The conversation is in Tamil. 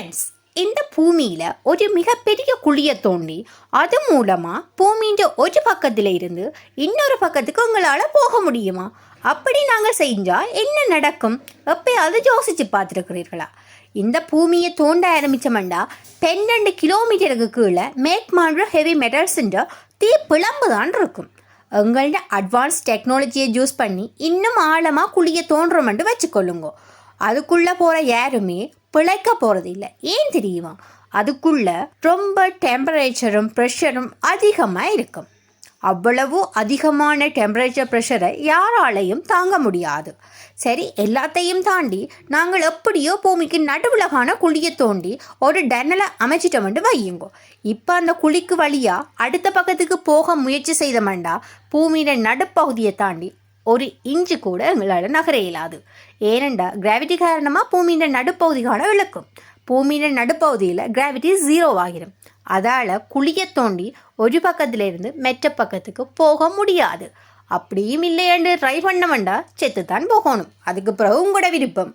ஃப்ரெண்ட்ஸ் இந்த பூமியில் ஒரு மிகப்பெரிய குழியை தோண்டி அது மூலமாக பூமியின் ஒரு பக்கத்தில் இருந்து இன்னொரு பக்கத்துக்கு உங்களால் போக முடியுமா? அப்படி நாங்கள் செஞ்சால் என்ன நடக்கும்? எப்பயாவது யோசித்து பார்த்துருக்கிறீர்களா? இந்த பூமியை தோண்ட ஆரம்பித்தோம்டா பன்னெண்டு கிலோமீட்டருக்கு கீழே மேக் ஹெவி மெட்டல்ஸுன்ற தீ பிளம்பு தான் இருக்கும். எங்கள்ட அட்வான்ஸ் டெக்னாலஜியை யூஸ் பண்ணி இன்னும் ஆழமாக குழியை தோன்றோமென்று வச்சுக்கொள்ளுங்க. அதுக்குள்ளே போகிற யாருமே பிழைக்க போகிறது இல்லை ஏன் தெரியுமா? அதுக்குள்ளே ரொம்ப டெம்பரேச்சரும் ப்ரெஷரும் அதிகமாக இருக்கும். அவ்வளவு அதிகமான டெம்பரேச்சர் ப்ரெஷரை யாராலையும் தாங்க முடியாது. சரி எல்லாத்தையும் தாண்டி நாங்கள் எப்படியோ பூமிக்கு நடுவுலகான குழியை தோண்டி ஒரு டன்னலை அமைச்சிட்டோம்னு வையுங்கோ. இப்போ அந்த குழிக்கு வழியாக அடுத்த பக்கத்துக்கு போக முயற்சி செய்தமண்டா பூமியில நடுப்பகுதியை தாண்டி ஒரு இஞ்சு கூட எங்களால் நகர இயலாது. ஏனெண்டா கிராவிட்டி காரணமாக பூமியின் நடுப்பகுதிக்கான விளக்கும். பூமியின் நடுப்பகுதியில் கிராவிட்டி ஜீரோ ஆகிடும் அதால் குழியை தோண்டி ஒரு பக்கத்திலிருந்து மெற்ற பக்கத்துக்கு போக முடியாது. அப்படியும் இல்லையென்று ட்ரை பண்ண வேண்டா செத்து தான் போகணும். அதுக்கு பிறகு உங்களோட விருப்பம்.